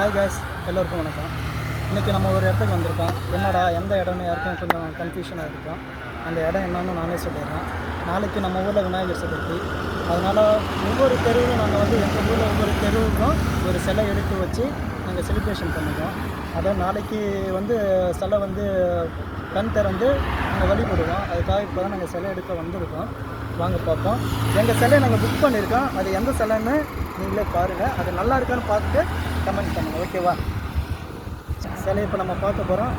Hi guys எல்லோருக்கும் வணக்கம். இன்றைக்கி நம்ம ஒரு இடத்துக்கு வந்திருக்கோம். என்னடா எந்த இடம்னு யாருக்கும் கொஞ்சம் கன்ஃபியூஷனாக இருக்கும். அந்த இடம் என்னன்னு நானே சொல்லிடுறேன். நாளைக்கு நம்ம ஊரில் விநாயகர் சதுர்த்தி. அதனால் ஒவ்வொரு தெருவிலும் நாங்கள் வந்து எங்கள் ஊரில் ஒவ்வொரு தெருவுக்கும் ஒரு சிலை எடுத்து வச்சு நாங்கள் செலிப்ரேஷன் பண்ணுவோம் அதை நாளைக்கு வந்து சிலை வந்து கண் திறந்து நாங்கள் வழிபடுவோம். அதுக்காக இப்போ தான் நாங்கள் சிலை எடுக்க வந்திருக்கோம். வாங்க பார்ப்போம். எங்கள் சிலையை நாங்கள் புக் பண்ணியிருக்கோம். அது எந்த சிலைன்னு நீங்களே பாருங்கள் அது நல்லா இருக்கான்னு பார்த்துட்டு கமெண்ட் பண்ணுங்கள் ஓகேவா சிலையை இப்போ நம்ம பார்க்க போகிறோம்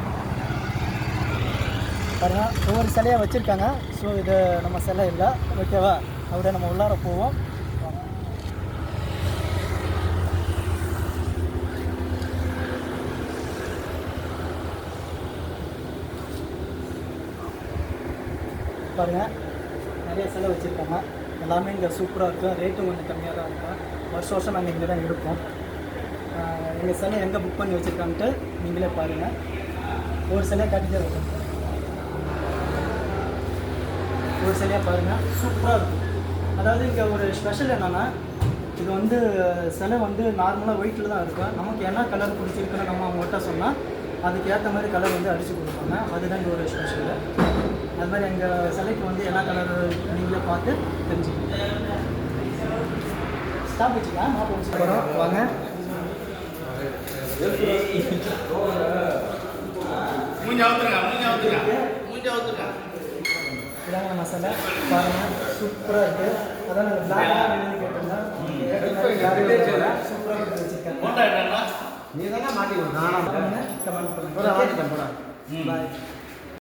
பாருங்கள் ஒவ்வொரு சிலையாக வச்சுருக்காங்க. ஸோ இது நம்ம சிலை இல்லை. ஓகேவா அப்படியே நம்ம உள்ளார போவோம். பாருங்கள் நிறைய சிலை வச்சுருக்காங்க. எல்லாமே இங்கே சூப்பராக இருக்கும் ரேட்டும் கொஞ்சம் கம்மியாக தான் இருக்கும். வருஷம் வருஷம் நாங்கள் இங்கே தான் எடுப்போம் எங்கள் சிலை எங்கே புக் பண்ணி வச்சுருக்கான்ட்டு நீங்களே பாருங்கள் ஒரு சிலையை காட்டிட்டே இருக்கும் ஒரு சிலையாக பாருங்கள் சூப்பராக இருக்கும். அதாவது இங்கே ஒரு ஸ்பெஷல் என்னென்னா இது வந்து சிலை வந்து நார்மலாக ஒயிட்டில் தான் இருக்கும். நமக்கு என்ன கலர் பிடிச்சிருக்குன்னு நம்ம அவங்கள்ட்ட சொன்னால் அதுக்கு ஏற்ற மாதிரி கலர் வந்து அடித்து கொடுப்பாங்க. அதுதான் இங்கே ஒரு ஸ்பெஷலு அது மாதிரி எங்கள் சிலைக்கு வந்து என்ன கலர் நீங்களே பார்த்து தெரிஞ்சுக்கணும். ஸ்டாப் வச்சுக்கலாம் மாப்பிள்ளை வச்சு போகிறோம் வாங்க. மூஞ்ச அவுத்துருங்க மூஞ்ச அவுத்துருங்க மூஞ்ச அவுத்துருங்க. இதாங்க நம்ம சிலை. பாருங்கள் சூப்பராக இருக்குது அதான் நாங்கள் பிளாக் சூப்பராக போட்டா என்னன்னா? நீ தானே மாட்டி நானா? கமெண்ட் போடா பாய்